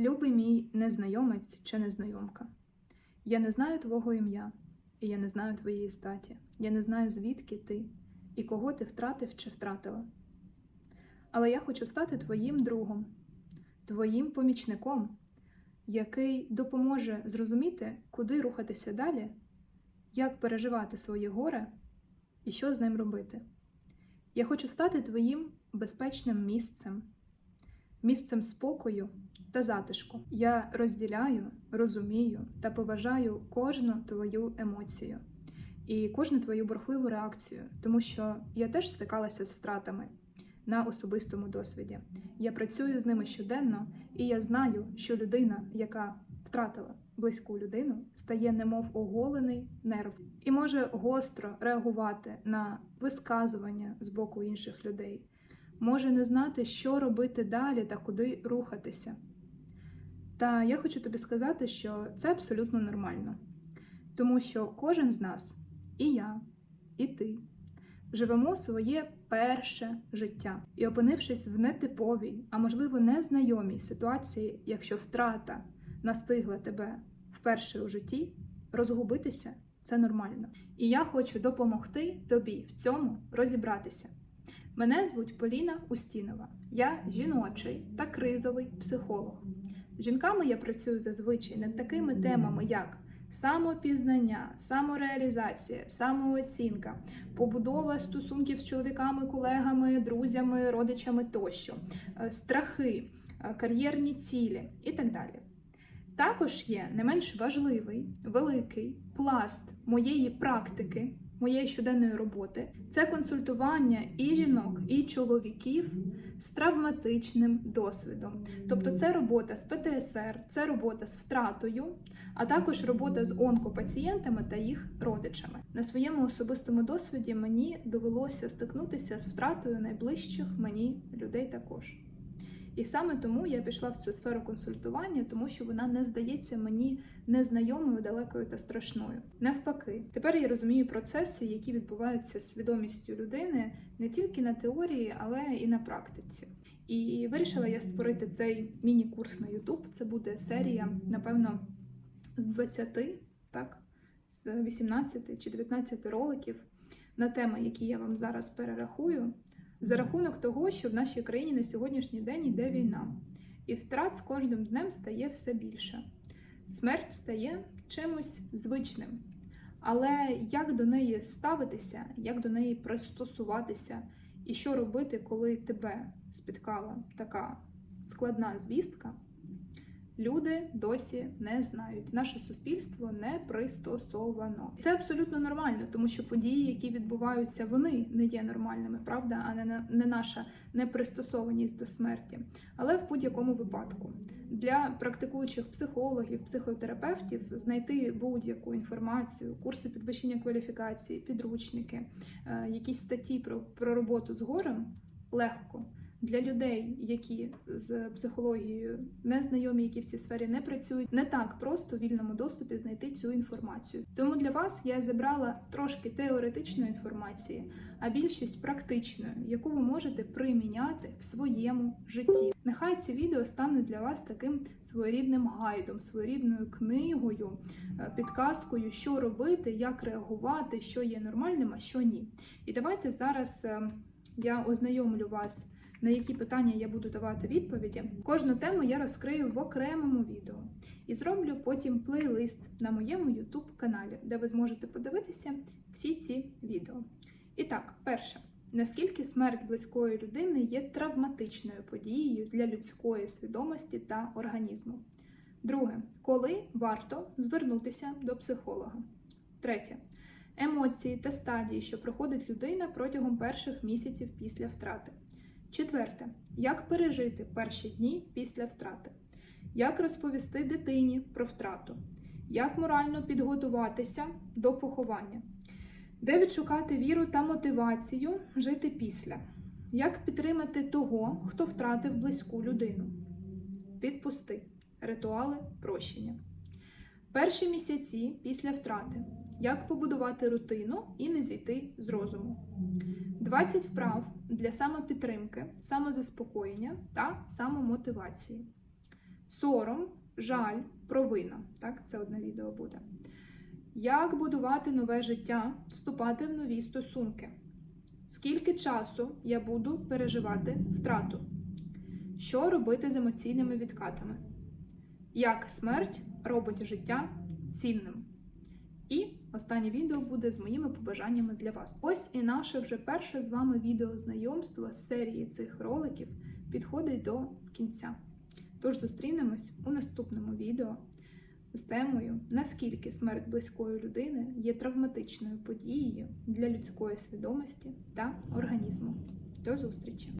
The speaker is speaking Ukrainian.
Любий мій незнайомець чи незнайомка. Я не знаю твого ім'я, і я не знаю твоєї статі. Я не знаю, звідки ти і кого ти втратив чи втратила. Але я хочу стати твоїм другом, твоїм помічником, який допоможе зрозуміти, куди рухатися далі, як переживати своє горе і що з ним робити. Я хочу стати твоїм безпечним місцем, місцем спокою та затишку. Я розділяю, розумію та поважаю кожну твою емоцію і кожну твою бурхливу реакцію, тому що я теж стикалася з втратами на особистому досвіді. Я працюю з ними щоденно, і я знаю, що людина, яка втратила близьку людину, стає немов оголений нерв і може гостро реагувати на висказування з боку інших людей, може не знати, що робити далі та куди рухатися. Та я хочу тобі сказати, що це абсолютно нормально, тому що кожен з нас, і я, і ти, живемо своє перше життя. І опинившись в нетиповій, а можливо незнайомій ситуації, якщо втрата настигла тебе вперше у житті, розгубитися це нормально. І я хочу допомогти тобі в цьому розібратися. Мене звуть Поліна Устінова. Я жіночий та кризовий психолог. Жінками я працюю зазвичай над такими темами, як самопізнання, самореалізація, самооцінка, побудова стосунків з чоловіками, колегами, друзями, родичами тощо, е, страхи, е, кар'єрні цілі і так далі. Також є не менш важливий великий пласт моєї практики, моєї щоденної роботи це консультування і жінок, і чоловіків з травматичним досвідом. Тобто, це робота з ПТСР, це робота з втратою, а також робота з онкопацієнтами та їх родичами. На своєму особистому досвіді мені довелося стикнутися з втратою найближчих мені людей також. І саме тому я пішла в цю сферу консультування, тому що вона не здається мені незнайомою, далекою та страшною. Навпаки, тепер я розумію процеси, які відбуваються з свідомістю людини не тільки на теорії, але і на практиці. І вирішила я створити цей міні-курс на YouTube. Це буде серія, напевно, з 20, так, з 18 чи 19 роликів на теми, які я вам зараз перерахую за рахунок того, що в нашій країні на сьогоднішній день йде війна, і втрат з кожним днем стає все більше. Смерть стає чимось звичним. Але як до неї ставитися, як до неї пристосуватися, і що робити, коли тебе спіткала така складна звістка, люди досі не знають. Наше суспільство не пристосовано. Це абсолютно нормально, тому що події, які відбуваються, вони не є нормальними, правда, а не, не наша непристосованість до смерті. Але в будь-якому випадку для практикуючих психологів, психотерапевтів знайти будь-яку інформацію, курси підвищення кваліфікації, підручники, е, якісь статті про, про роботу з горем легко. Для людей, які з психологією не знайомі, які в цій сфері не працюють, не так просто в вільному доступі знайти цю інформацію. Тому для вас я зібрала трошки теоретичної інформації, а більшість практичної, яку ви можете приміняти в своєму житті. Нехай ці відео стануть для вас таким своєрідним гайдом, своєрідною книгою, е, підказкою, що робити, як реагувати, що є нормальним, а що ні. І давайте зараз е, я ознайомлю вас на які питання я буду давати відповіді. Кожну тему я розкрию в окремому відео і зроблю потім плейлист на моєму YouTube каналі, де ви зможете подивитися всі ці відео. І так, перше. Наскільки смерть близької людини є травматичною подією для людської свідомості та організму? Друге, коли варто звернутися до психолога? Третє. Емоції та стадії, що проходить людина протягом перших місяців після втрати. Четверте, як пережити перші дні після втрати, як розповісти дитині про втрату, як морально підготуватися до поховання, де відшукати віру та мотивацію жити після, як підтримати того, хто втратив близьку людину, відпусти. Ритуали прощення. Перші місяці після втрати. Як побудувати рутину і не зійти з розуму. 20 вправ для самопідтримки, самозаспокоєння та самомотивації. Сором, жаль, провина. Так, це одне відео буде. Як будувати нове життя, вступати в нові стосунки? Скільки часу я буду переживати втрату? Що робити з емоційними відкатами? Як смерть робить життя цінним? Останнє відео буде з моїми побажаннями для вас. Ось і наше вже перше з вами відео знайомства з серії цих роликів підходить до кінця. Тож зустрінемось у наступному відео з темою, наскільки смерть близької людини є травматичною подією для людської свідомості та організму. До зустрічі!